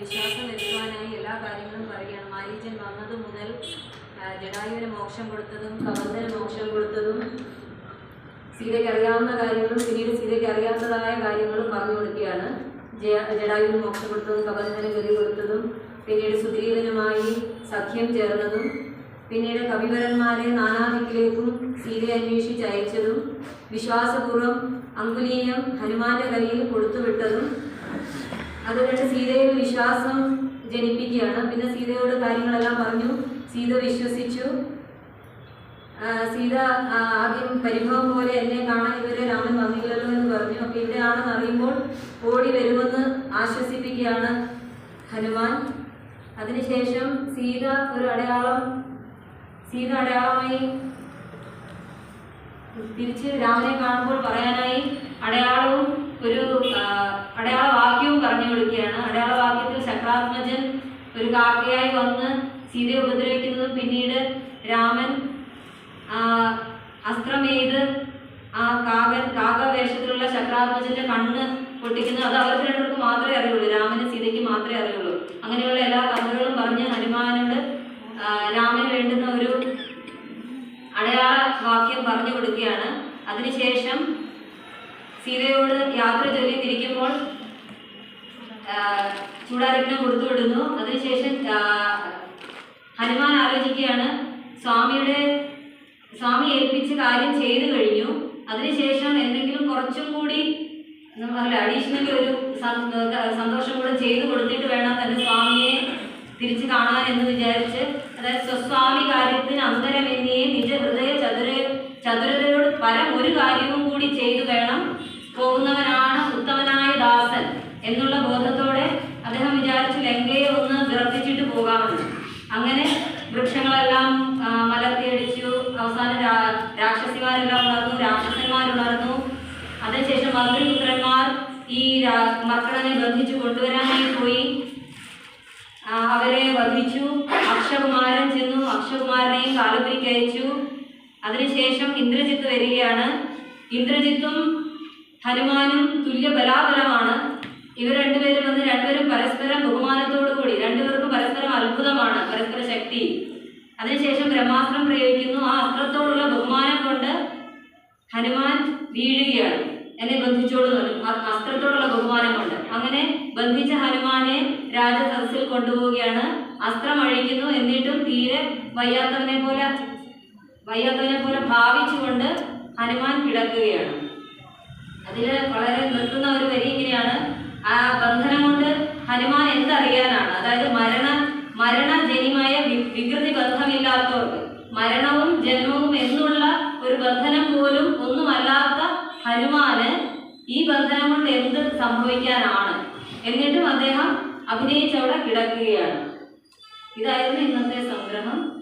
വിശ്വാസം വരുത്തുവാനായി എല്ലാ കാര്യങ്ങളും പറയുകയാണ്. മാരീജൻ വന്നത് മുതൽ ജഡായുവിന് മോക്ഷം കൊടുത്തതും കബന്ധന് മോക്ഷം കൊടുത്തതും സീതയ്ക്ക് അറിയാവുന്ന കാര്യങ്ങളും പിന്നീട് സീതയ്ക്ക് അറിയാത്തതായ കാര്യങ്ങളും പറഞ്ഞു കൊടുക്കുകയാണ്. ജയ ജടായുവിന് മോക്ഷം കൊടുത്തതും കബന്ധന് ഗതി കൊടുത്തതും പിന്നീട് സുഗ്രീവനുമായി സഖ്യം ചേർന്നതും പിന്നീട് കവിവരന്മാരെ നാനാദിക്കിലേക്കും സീതയെ അന്വേഷിച്ച് അയച്ചതും വിശ്വാസപൂർവം അങ്കുലീയം ഹനുമാന്റെ കയ്യിൽ കൊടുത്തുവിട്ടതും അത് കണ്ട് സീതയിൽ വിശ്വാസം ജനിപ്പിക്കുകയാണ്. പിന്നെ സീതയോട് കാര്യങ്ങളെല്ലാം പറഞ്ഞു. സീത വിശ്വസിച്ചു. സീത ആദ്യം പരിഭവം പോലെ എന്നെ കാണാൻ ഇവരെ രാമൻ വന്നില്ലല്ലോ എന്ന് പറഞ്ഞു. അപ്പൊ ഇവിടെയാണെന്ന് അറിയുമ്പോൾ ഓടി വരുമെന്ന് ആശ്വസിപ്പിക്കുകയാണ് ഹനുമാൻ. അതിനുശേഷം സീത ഒരു അടയാളം സീത അടയാളമായി തിരിച്ച് രാമനെ കാണുമ്പോൾ പറയാനായി അടയാളവും ഒരു അടയാള വാക്യവും പറഞ്ഞു കൊടുക്കുകയാണ് അടയാള വാക്യത്തിൽ ഒരു കാക്കയായി വന്ന് സീതയെ ഉപദ്രവിക്കുന്നതും പിന്നീട് രാമൻ അസ്ത്രമേത് ആ കാകൻ കാകവേഷത്തിലുള്ള ശക്രാത്മജന്റെ കണ്ണ് പൊട്ടിക്കുന്നത് അത് അവർക്ക് രണ്ടുപേർക്ക് മാത്രമേ അറിയുള്ളൂ. രാമന് സീതയ്ക്ക് മാത്രമേ അറിയുള്ളൂ. അങ്ങനെയുള്ള എല്ലാ കഥകളും പറഞ്ഞ് ഹനുമാനോട് രാമന് വേണ്ടുന്ന ഒരു അടയാള വാക്യം പറഞ്ഞു കൊടുക്കുകയാണ്. അതിനുശേഷം സീതയോട് യാത്ര ചൊല്ലി തിരിക്കുമ്പോൾ ആ, ചൂടാരത്നം കൊടുത്തു വിടുന്നു അതിനുശേഷം ഹനുമാൻ ആലോചിക്കുകയാണ്. സ്വാമിയുടെ സ്വാമി ഏൽപ്പിച്ച കാര്യം ചെയ്തു കഴിഞ്ഞു. അതിനുശേഷം എന്തെങ്കിലും കുറച്ചും കൂടി അല്ല അഡീഷണൽ ഒരു സന്തോഷം കൂടെ ചെയ്തു കൊടുത്തിട്ട് വേണം തന്റെ സ്വാമിയെ തിരിച്ചു കാണാൻ എന്ന് വിചാരിച്ച്. അതായത് സ്വസ്വാമി കാര്യത്തിന് അന്തരമെന്നിയെ നിജ ഹൃദയ അങ്ങനെ വൃക്ഷങ്ങളെല്ലാം മലർത്തിയടിച്ചു അവസാനം രാക്ഷസിമാരെല്ലാം ഉണർന്നു രാക്ഷസന്മാരുണർന്നു. അതിനുശേഷം മന്ത്രിപുത്രന്മാർ ഈ മക്കളനെ ബന്ധിച്ചു കൊണ്ടുവരാനായി പോയി. അവരെ വധിച്ചു. അക്ഷകുമാരൻ ചെന്നു. അക്ഷകുമാരനെയും കാലപുരിക്ക് അയച്ചു. അതിനുശേഷം ഇന്ദ്രജിത്ത് വരികയാണ്. ഇന്ദ്രജിത്തും ഹനുമാനും തുല്യ ബലാബലമാണ് ഇവർ രണ്ടുപേരും വന്ന് രണ്ടുപേരും പരസ്പരം ബഹുമാനത്തോടു കൂടി രണ്ടുപേർക്കും പരസ്പരം അത്ഭുതമാണ് പരസ്പര ശക്തി. അതിനുശേഷം ബ്രഹ്മാസ്ത്രം പ്രയോഗിക്കുന്നു. ആ അസ്ത്രത്തോടുള്ള ബഹുമാനം കൊണ്ട് ഹനുമാൻ വീഴുകയാണ്. എന്നെ ബന്ധിച്ചോളൂ അസ്ത്രത്തോടുള്ള കൊണ്ട്. അങ്ങനെ ബന്ധിച്ച ഹനുമാനെ രാജസദസ്സിൽ കൊണ്ടുപോവുകയാണ്. അസ്ത്രം അഴിക്കുന്നു. എന്നിട്ടും തീരെ വയ്യാത്തവനെ പോലെ വയ്യാത്തവനെ പോലെ ഭാവിച്ചുകൊണ്ട് ഹനുമാൻ കിടക്കുകയാണ്. അതിൽ വളരെ നിർത്തുന്ന ഒരു വരി ഇങ്ങനെയാണ്. ആ ബന്ധനം കൊണ്ട് ഹനുമാൻ എന്തറിയാനാണ്? അതായത് മരണ മരണജനിമായ വികൃതി ബന്ധമില്ലാത്തവർക്ക് മരണവും ജന്മവും എന്നുള്ള ഒരു ബന്ധനം പോലും ഒന്നുമല്ലാത്ത ഹനുമാന് ഈ ബന്ധനം കൊണ്ട് എന്ത് സംഭവിക്കാനാണ്? എന്നിട്ടും അദ്ദേഹം അഭിനയിച്ചവിടെ കിടക്കുകയാണ്. ഇതായിരുന്നു ഇന്നത്തെ സംഗ്രഹം.